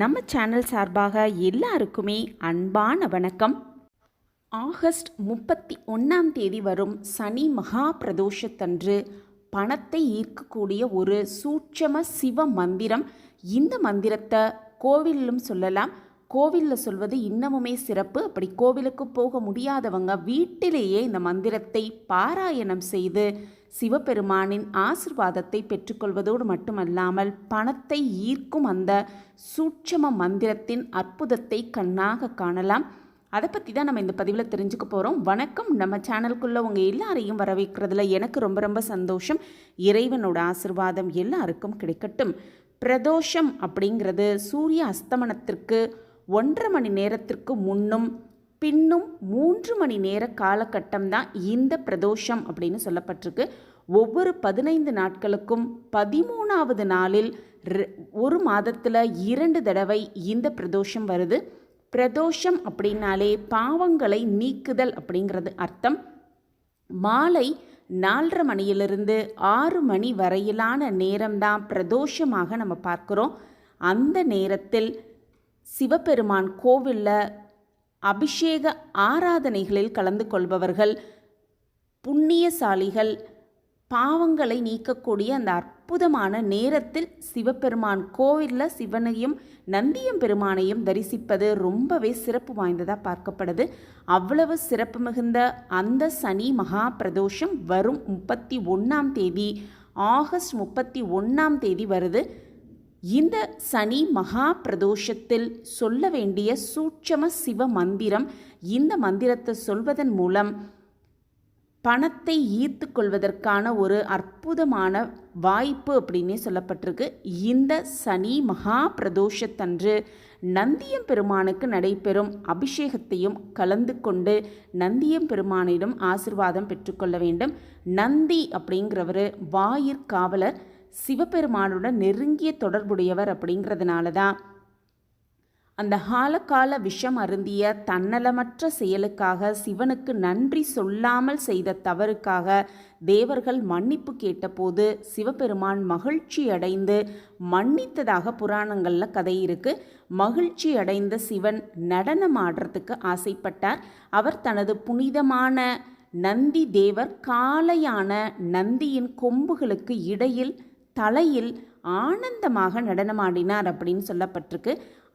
நம்ம சேனல் சார்பாக எல்லாருக்குமே அன்பான வணக்கம். ஆகஸ்ட் முப்பத்தி ஒன்றாம் தேதி வரும் சனி மகா பிரதோஷத்தன்று பணத்தை ஈர்க்கக்கூடிய ஒரு சூட்சம சிவ மந்திரம். இந்த மந்திரத்தை கோவிலிலும் சொல்லலாம். கோவிலில் சொல்வது இன்னமுமே சிறப்பு. அப்படி கோவிலுக்கு போக முடியாதவங்க வீட்டிலேயே இந்த மந்திரத்தை பாராயணம் செய்து சிவபெருமானின் ஆசிர்வாதத்தை பெற்றுக்கொள்வதோடு மட்டுமல்லாமல் பணத்தை ஈர்க்கும் அந்த சூட்சம மந்திரத்தின் அற்புதத்தை கண்ணாக காணலாம். அதை பற்றி தான் நம்ம இந்த பதிவில் தெரிஞ்சுக்க போகிறோம் வணக்கம். நம்ம சேனலுக்குள்ளே உங்கள் எல்லாரையும் வரவேற்கிறதுல எனக்கு ரொம்ப ரொம்ப சந்தோஷம். இறைவனோட ஆசிர்வாதம் எல்லாருக்கும் கிடைக்கட்டும். பிரதோஷம் அப்படிங்கிறது சூரிய அஸ்தமனத்திற்கு ஒன்றரை மணி நேரத்திற்கு முன்னும் பின்னும் மூன்று மணி நேர காலகட்டம் தான் இந்த பிரதோஷம் அப்படின்னு சொல்லப்பட்டிருக்கு. ஒவ்வொரு பதினைந்து நாட்களுக்கும் பதிமூணாவது நாளில் ஒரு மாதத்தில் இரண்டு தடவை இந்த பிரதோஷம் வருது. பிரதோஷம் அப்படின்னாலே பாவங்களை நீக்குதல் அப்படிங்கிறது அர்த்தம். மாலை நாலரை மணியிலிருந்து ஆறு மணி வரையிலான நேரம்தான் பிரதோஷமாக நம்ம பார்க்குறோம். அந்த நேரத்தில் சிவபெருமான் கோவிலில் அபிஷேக ஆராதனைகளில் கலந்து கொள்பவர்கள் புண்ணியசாலிகள் பாவங்களை நீக்கக்கூடிய அந்த அற்புதமான நேரத்தில் சிவபெருமான் கோவிலில் சிவனையும் நந்தியம் பெருமானையும் தரிசிப்பது ரொம்பவே சிறப்பு வாய்ந்ததாக பார்க்கப்படுது. அவ்வளவு சிறப்பு மிகுந்த அந்த சனி மகா பிரதோஷம் வரும் முப்பத்தி ஒன்றாம் தேதி ஆகஸ்ட் முப்பத்தி ஒன்றாம் தேதி வருது. இந்த சனி மகா பிரதோஷத்தில் சொல்ல வேண்டிய சூட்சம சிவ மந்திரம் இந்த மந்திரத்தை சொல்வதன் மூலம் பணத்தை ஈர்த்து கொள்வதற்கான ஒரு அற்புதமான வாய்ப்பு அப்படின்னே சொல்லப்பட்டிருக்கு. இந்த சனி மகா பிரதோஷத்தன்று நந்தியம் பெருமானுக்கு நடைபெறும் அபிஷேகத்தையும் கலந்து கொண்டு நந்தியம் பெருமானிடம் ஆசிர்வாதம் பெற்றுக்கொள்ள வேண்டும். நந்தி அப்படிங்கிறவர் வாயிற்காவலர் சிவபெருமானுடன் நெருங்கிய தொடர்புடையவர் அப்படிங்கிறதுனால தான் அந்த காலகால விஷம் அருந்திய தன்னலமற்ற செயலுக்காக சிவனுக்கு நன்றி சொல்லாமல் செய்த தவறுக்காக தேவர்கள் மன்னிப்பு கேட்டபோது சிவபெருமான் மகிழ்ச்சி அடைந்து மன்னித்ததாக புராணங்களில் கதை இருக்கு. மகிழ்ச்சி அடைந்த சிவன் நடனம் ஆடுறதுக்கு ஆசைப்பட்டார். அவர் தனது புனிதமான நந்தி தேவர் காளையான நந்தியின் கொம்புகளுக்கு இடையில் தலையில் ஆனந்தமாக நடனமாடினார் அப்படின்னு சொல்லப்பட்டிருக்கு.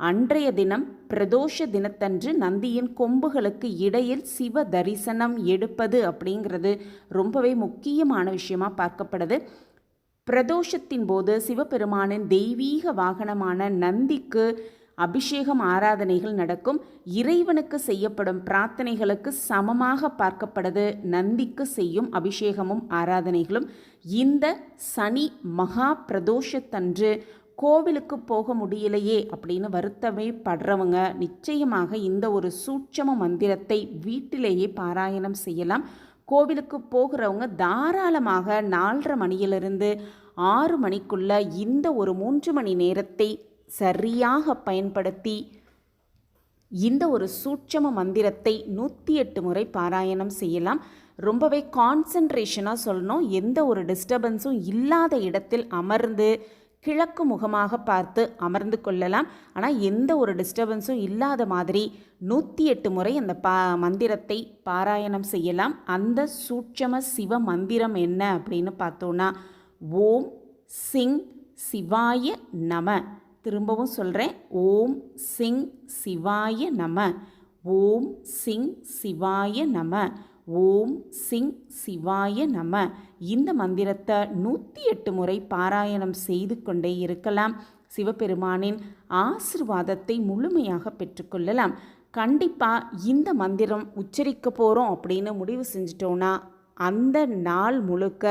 அன்றைய தினம் பிரதோஷ தினத்தன்று நந்தியின் கொம்புகளுக்கு இடையில் சிவ தரிசனம் எடுப்பது அப்படிங்கிறது ரொம்பவே முக்கியமான விஷயமா பார்க்கப்படுது. பிரதோஷத்தின் போது சிவபெருமானின் தெய்வீக வாகனமான நந்திக்கு அபிஷேகம் ஆராதனைகள் நடக்கும். இறைவனுக்கு செய்யப்படும் பிரார்த்தனைகளுக்கு சமமாக பார்க்கப்படுது. நந்திக்கு செய்யும் அபிஷேகமும் ஆராதனைகளும். இந்த சனி மகா பிரதோஷத்தன்று கோவிலுக்கு போக முடியலையே அப்படின்னு வருத்தமே படுறவங்க நிச்சயமாக இந்த ஒரு சூட்சம மந்திரத்தை வீட்டிலேயே பாராயணம் செய்யலாம். கோவிலுக்கு போகிறவங்க தாராளமாக நாலரை மணியிலிருந்து ஆறு மணிக்குள்ள இந்த ஒரு மூன்று மணி நேரத்தை சரியாக பயன்படுத்தி இந்த ஒரு சூட்சம மந்திரத்தை நூற்றி எட்டு முறை பாராயணம் செய்யலாம். ரொம்பவே கான்சன்ட்ரேஷனாக சொல்லணும். எந்த ஒரு டிஸ்டர்பன்ஸும் இல்லாத இடத்தில் அமர்ந்து கிழக்கு முகமாக பார்த்து அமர்ந்து கொள்ளலாம். ஆனால் எந்த ஒரு டிஸ்டர்பன்ஸும் இல்லாத மாதிரி நூற்றி எட்டு முறை அந்த பா மந்திரத்தை பாராயணம் செய்யலாம். அந்த சூட்சம சிவ மந்திரம் என்ன அப்படின்னு பார்த்தோன்னா ஓம் சிங் சிவாய நம. திரும்பவும் சொல்கிறேன் ஓம் சிங் சிவாய நம. ஓம் சிங் சிவாய நம. ஓம் சிங் சிவாய நம. இந்த மந்திரத்தை நூற்றி எட்டு முறை பாராயணம் செய்து கொண்டே இருக்கலாம். சிவபெருமானின் ஆசிர்வாதத்தை முழுமையாக பெற்றுக்கொள்ளலாம் கண்டிப்பாக இந்த மந்திரம் உச்சரிக்க போகிறோம் அப்படின்னு முடிவு செஞ்சிட்டோன்னா அந்த நாள் முழுக்க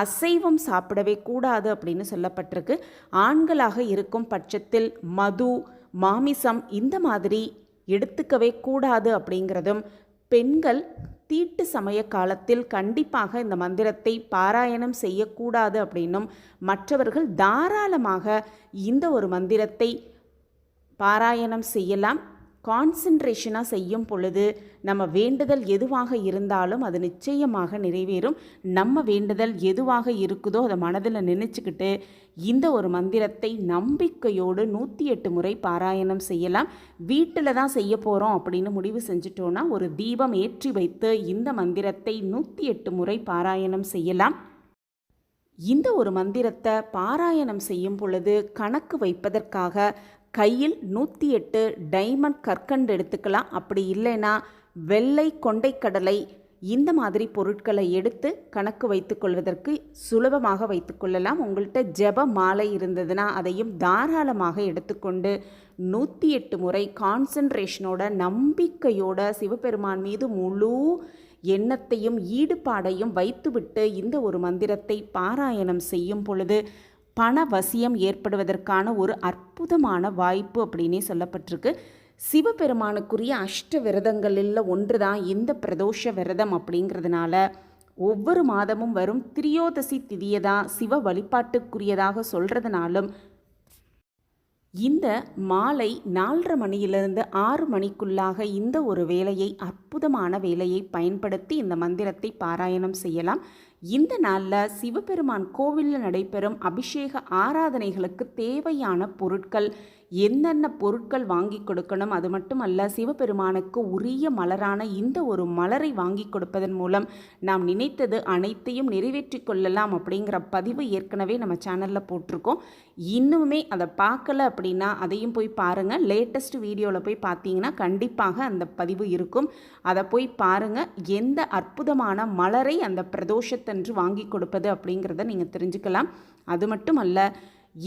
அசைவம் சாப்பிடவே கூடாது அப்படின்னு சொல்லப்பட்டிருக்கு. ஆண்களாக இருக்கும் பட்சத்தில் மது மாமிசம் இந்த மாதிரி எடுத்துக்கவே கூடாது அப்படிங்கிறதும் பெண்கள் தீட்டு சமய காலத்தில் கண்டிப்பாக இந்த மந்திரத்தை பாராயணம் செய்யக்கூடாது அப்படின்னும் மற்றவர்கள் தாராளமாக இந்த ஒரு மந்திரத்தை பாராயணம் செய்யலாம். கான்சன்ட்ரேஷனாக செய்யும் பொழுது நம்ம வேண்டுதல் எதுவாக இருந்தாலும் அது நிச்சயமாக நிறைவேறும். நம்ம வேண்டுதல் எதுவாக இருக்குதோ அதை மனதில் நினச்சிக்கிட்டு இந்த ஒரு மந்திரத்தை நம்பிக்கையோடு நூற்றி எட்டு முறை பாராயணம் செய்யலாம். வீட்டில் தான் செய்ய போகிறோம் அப்படின்னு முடிவு செஞ்சுட்டோன்னா ஒரு தீபம் ஏற்றி வைத்து இந்த மந்திரத்தை நூற்றி எட்டு முறை பாராயணம் செய்யலாம். இந்த ஒரு மந்திரத்தை பாராயணம் செய்யும் பொழுது கணக்கு வைப்பதற்காக கையில் நூற்றி எட்டு டைமண்ட் கற்கண்டு எடுத்துக்கலாம். அப்படி இல்லைன்னா வெள்ளை கொண்டைக்கடலை இந்த மாதிரி பொருட்களை எடுத்து கணக்கு வைத்துக்கொள்வதற்கு சுலபமாக வைத்துக்கொள்ளலாம் உங்கள்கிட்ட ஜெப மாலை இருந்ததுன்னா அதையும் தாராளமாக எடுத்துக்கொண்டு நூற்றி எட்டு முறை கான்சன்ட்ரேஷனோட நம்பிக்கையோட சிவபெருமான் மீது முழு எண்ணத்தையும் ஈடுபாடையும் வைத்துவிட்டு இந்த ஒரு மந்திரத்தை பாராயணம் செய்யும் பொழுது பண வசியம் ஏற்படுவதற்கான ஒரு அற்புதமான வாய்ப்பு அப்படின்னே சொல்லப்பட்டிருக்கு. சிவபெருமானுக்குரிய அஷ்ட விரதங்களில் ஒன்று தான் இந்த பிரதோஷ விரதம் அப்படிங்கிறதுனால ஒவ்வொரு மாதமும் வரும் திரியோதசி திதியை சிவ வழிபாட்டுக்குரியதாக சொல்கிறதுனாலும் இந்த மாலை நாலரை மணியிலிருந்து ஆறு மணிக்குள்ளாக இந்த ஒரு வேலையை அற்புதமான வேலையை பயன்படுத்தி இந்த மந்திரத்தை பாராயணம் செய்யலாம். இந்த நாளில் சிவபெருமான் கோவிலில் நடைபெறும் அபிஷேக ஆராதனைகளுக்கு தேவையான பொருட்கள் என்னென்ன பொருட்கள் வாங்கி கொடுக்கணும்? அது மட்டுமல்ல சிவபெருமானுக்கு உரிய மலரான இந்த ஒரு மலரை வாங்கி கொடுப்பதன் மூலம் நாம் நினைத்தது அனைத்தையும் நிறைவேற்றி கொள்ளலாம் அப்படிங்கிற பதிவு ஏற்கனவே நம்ம சேனலில் போட்டிருக்கோம். இன்னுமே அதை பார்க்கல அப்படின்னா அதையும் போய் பாருங்கள் லேட்டஸ்ட் வீடியோவில் போய் பார்த்தீங்கன்னா கண்டிப்பாக அந்த பதிவு இருக்கும். அதை போய் பாருங்கள் எந்த அற்புதமான மலரை அந்த பிரதோஷத்தை பிரதோஷத்தன்று வாங்கி கொடுப்பது அப்படிங்கிறத நீங்கள் தெரிஞ்சுக்கலாம். அது மட்டும் அல்ல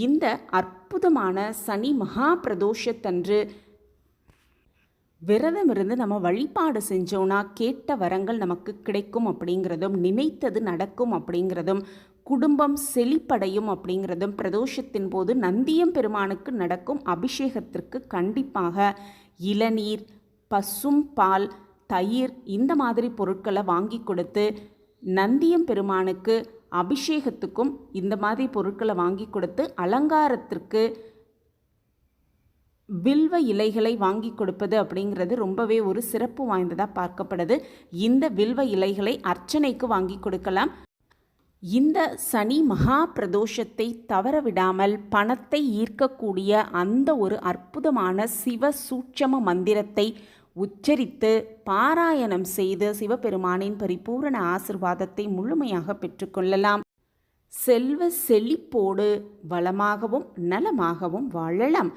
இந்த அற்புதமான சனி மகா பிரதோஷத்தன்று விரதம் இருந்து நம்ம வழிபாடு செஞ்சோன்னா கேட்ட வரங்கள் நமக்கு கிடைக்கும் அப்படிங்கிறதும் நினைத்தது நடக்கும் அப்படிங்கிறதும் குடும்பம் செழிப்படையும் அப்படிங்கிறதும் பிரதோஷத்தின் போது நந்தியம் பெருமானுக்கு நடக்கும் அபிஷேகத்திற்கு கண்டிப்பாக இளநீர் பசும் பால் தயிர் இந்த மாதிரி பொருட்களை வாங்கி கொடுத்து நந்தியம் பெருமானுக்கு அபிஷேகத்துக்கும் இந்த மாதிரி பொருட்களை வாங்கி கொடுத்து அலங்காரத்திற்கு வில்வ இலைகளை வாங்கி கொடுப்பது அப்படிங்கிறது ரொம்பவே ஒரு சிறப்பு வாய்ந்ததாக பார்க்கப்படுது. இந்த வில்வ இலைகளை அர்ச்சனைக்கு வாங்கி கொடுக்கலாம். இந்த சனி மகா பிரதோஷத்தை தவறவிடாமல் பணத்தை ஈர்க்கக்கூடிய அந்த ஒரு அற்புதமான சிவ சூட்சம மந்திரத்தை உச்சரித்து பாராயணம் செய்து சிவபெருமானின் பரிபூரண ஆசிர்வாதத்தை முழுமையாக பெற்றுக்கொள்ளலாம் செல்வ செழிப்போடு வளமாகவும் நலமாகவும் வாழலாம்.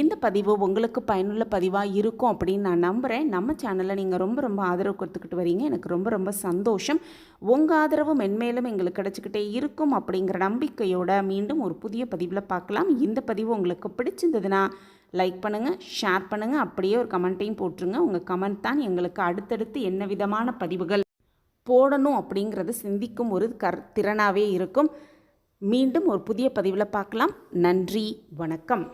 இந்த பதிவு உங்களுக்கு பயனுள்ள பதிவாக இருக்கும் அப்படின்னு நான் நம்புகிறேன் நம்ம சேனலில் நீங்கள் ரொம்ப ரொம்ப ஆதரவு கொடுத்துக்கிட்டு வரீங்க. எனக்கு ரொம்ப ரொம்ப சந்தோஷம். உங்கள் ஆதரவு மென்மேலும் எங்களுக்கு கிடச்சிக்கிட்டே இருக்கும் அப்படிங்கிற நம்பிக்கையோட மீண்டும் ஒரு புதிய பதிவில் பார்க்கலாம். இந்த பதிவு உங்களுக்கு பிடிச்சிருந்ததுன்னா லைக் பண்ணுங்கள் ஷேர் பண்ணுங்கள் அப்படியே ஒரு கமெண்ட்டையும் போட்டுருங்க. உங்கள் கமெண்ட் தான் எங்களுக்கு அடுத்தடுத்து என்ன விதமான பதிவுகள் போடணும் அப்படிங்கிறது சிந்திக்கும் ஒரு கர் திறனாகவே இருக்கும். மீண்டும் ஒரு புதிய பதிவில் பார்க்கலாம். நன்றி வணக்கம்.